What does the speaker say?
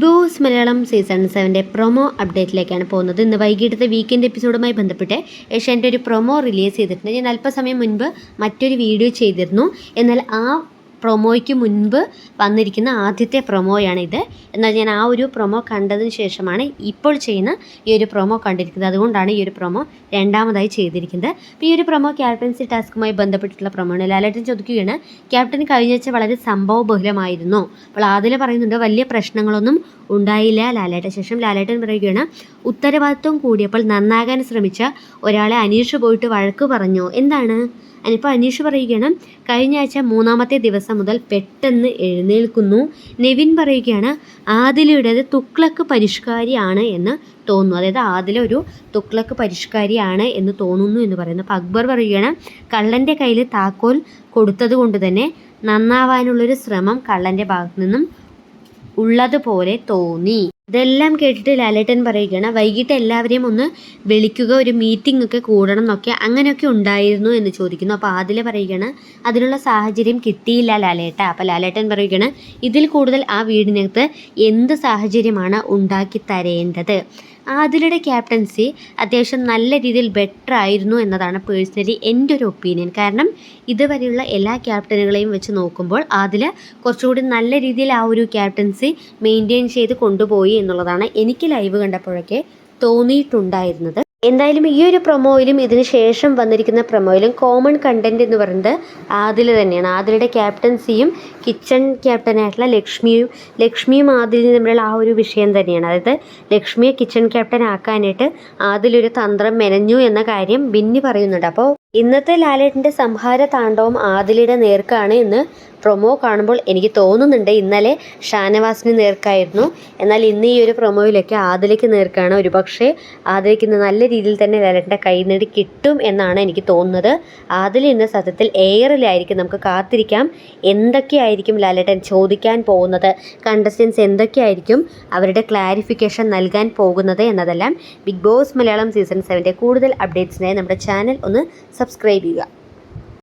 Boss Malayalam season സെവന്റെ promo അപ്ഡേറ്റിലേക്കാണ് പോകുന്നത്. ഇന്ന് വൈകിട്ടത്തെ വീക്കെൻഡ് എപ്പിസോഡുമായി ബന്ധപ്പെട്ട് ഏഷ്യാന്റെ ഒരു പ്രൊമോ റിലീസ് ചെയ്തിട്ടുണ്ട്. ഞാൻ അല്പസമയം മുൻപ് മറ്റൊരു വീഡിയോ ചെയ്തിരുന്നു. എന്നാൽ ആ പ്രൊമോയ്ക്ക് മുൻപ് വന്നിരിക്കുന്ന ആദ്യത്തെ പ്രൊമോയാണിത് എന്നാൽ ഞാൻ ആ ഒരു പ്രൊമോ കണ്ടതിന് ശേഷമാണ് ഇപ്പോൾ ചെയ്യുന്ന ഈ ഒരു പ്രൊമോ കണ്ടിരിക്കുന്നത്. അതുകൊണ്ടാണ് ഈ ഒരു പ്രൊമോ രണ്ടാമതായി ചെയ്തിരിക്കുന്നത്. അപ്പോൾ ഈ ഒരു പ്രൊമോ ക്യാപ്റ്റൻസി ടാസ്കുമായി ബന്ധപ്പെട്ടിട്ടുള്ള പ്രൊമോ ആണ്. ലാലേട്ടൻ ചോദിക്കുകയാണ് ക്യാപ്റ്റൻ കഴിഞ്ഞ ആഴ്ച വളരെ സംഭവബഹുലമായിരുന്നു അപ്പോൾ ആദില പറയുന്നുണ്ട് വലിയ പ്രശ്നങ്ങളൊന്നും ഉണ്ടായില്ല. ലാലേട്ടൻ ശേഷം ലാലേട്ടൻ പറയുകയാണ് ഉത്തരവാദിത്വം കൂടിയപ്പോൾ നന്നാകാൻ ശ്രമിച്ച ഒരാളെ അനീഷ് പോയിട്ട് വഴക്ക് പറഞ്ഞു. എന്താണ്? അതിനിപ്പോൾ അനീഷ് പറയുകയാണ് കഴിഞ്ഞ ആഴ്ച മൂന്നാമത്തെ ദിവസം മുതൽ പെട്ടെന്ന് എഴുന്നേൽക്കുന്നു. നെവിൻ പറയുകയാണ് ആദിലയുടേത് തുക്ലക്ക് പരിഷ്കാരിയാണ് എന്ന് തോന്നുന്നു. അതായത് ആദില ഒരു തുക്ലക്ക് പരിഷ്കാരിയാണ് എന്ന് തോന്നുന്നു എന്ന് പറയുന്നു. അപ്പോൾ അക്ബർ പറയുകയാണ് കള്ളന്റെ കയ്യിൽ താക്കോൽ കൊടുത്തത് കൊണ്ട് തന്നെ നന്നാവാനുള്ളൊരു ശ്രമം കള്ളന്റെ ഭാഗത്തു നിന്നും ഉള്ളതുപോലെ തോന്നി. ഇതെല്ലാം കേട്ടിട്ട് ലാലേട്ടൻ പറയുകയാണ് വൈകിട്ട് എല്ലാവരെയും ഒന്ന് വിളിക്കുക ഒരു മീറ്റിംഗ് ഒക്കെ കൂടണം എന്നൊക്കെ അങ്ങനെയൊക്കെ ഉണ്ടായിരുന്നു എന്ന് ചോദിക്കുന്നു. അപ്പോൾ അതിൽ പറയുകയാണ് അതിനുള്ള സാഹചര്യം കിട്ടിയില്ല ലാലേട്ട. അപ്പോൾ ലാലേട്ടൻ പറയുകയാണ് ഇതിൽ കൂടുതൽ ആ വീടിനകത്ത് എന്ത് സാഹചര്യമാണ് ഉണ്ടാക്കി തരേണ്ടത്? ആദിലയുടെ ക്യാപ്റ്റൻസി അത്യാവശ്യം നല്ല രീതിയിൽ ബെറ്റർ ആയിരുന്നു എന്നതാണ് പേഴ്സണലി എന്റെ ഒരു ഒപ്പീനിയൻ കാരണം ഇതുവരെയുള്ള എല്ലാ ക്യാപ്റ്റനുകളെയും വെച്ച് നോക്കുമ്പോൾ ആദില കുറച്ചുകൂടി നല്ല രീതിയിൽ ആ ഒരു ക്യാപ്റ്റൻസി മെയിന്റെയിൻ ചെയ്ത് കൊണ്ടുപോയി എന്നുള്ളതാണ് എനിക്ക് ലൈവ് കണ്ടപ്പോഴൊക്കെ തോന്നിയിട്ടുണ്ടായിരുന്നത്. എന്തായാലും ഈ ഒരു പ്രൊമോയിലും ഇതിന് ശേഷം വന്നിരിക്കുന്ന പ്രൊമോയിലും കോമൺ കണ്ടന്റ് എന്ന് പറയുന്നത് ആദിൽ തന്നെയാണ്. ആദിലയുടെ ക്യാപ്റ്റൻസിയും കിച്ചൺ ക്യാപ്റ്റനായിട്ടുള്ള ലക്ഷ്മിയും ലക്ഷ്മിയും ആദിലും തമ്മിലുള്ള ആ ഒരു വിഷയം തന്നെയാണ്. അതായത് ലക്ഷ്മിയെ കിച്ചൺ ക്യാപ്റ്റൻ ആക്കാനായിട്ട് ആദിലൊരു തന്ത്രം മെനഞ്ഞു എന്ന കാര്യം ബിന്നി പറയുന്നുണ്ട്. അപ്പോൾ ഇന്നത്തെ ലാലേട്ടന്റെ സംഹാര താണ്ഡവം ആദിലയുടെ നേർക്കാണ് എന്ന് പ്രൊമോ കാണുമ്പോൾ എനിക്ക് തോന്നുന്നുണ്ട്. ഇന്നലെ ഷാനവാസിന് നേർക്കായിരുന്നു. എന്നാൽ ഇന്ന് ഈ ഒരു പ്രൊമോയിലൊക്കെ ആദിലയ്ക്ക് നേർക്കാണ്. ഒരുപക്ഷെ ആദിലയ്ക്ക് ഇന്ന് നല്ല രീതിയിൽ തന്നെ ലാലേട്ടന്റെ കൈനടി കിട്ടും എന്നാണ് എനിക്ക് തോന്നുന്നത്. ആദില ഇന്ന് സത്യത്തിൽ എയറിലായിരിക്കും നമുക്ക് കാത്തിരിക്കാം. എന്തൊക്കെയായിരിക്കും ലാലേട്ടൻ ചോദിക്കാൻ പോകുന്നത്? കണ്ടസ്റ്റൻസ് എന്തൊക്കെയായിരിക്കും അവരുടെ ക്ലാരിഫിക്കേഷൻ നൽകാൻ പോകുന്നത് എന്നതെല്ലാം ബിഗ് ബോസ് മലയാളം സീസൺ സെവന്റെ കൂടുതൽ അപ്ഡേറ്റ്സിനായി നമ്മുടെ ചാനൽ ഒന്ന് സബ്സ്ക്രൈബ് ചെയ്യുക.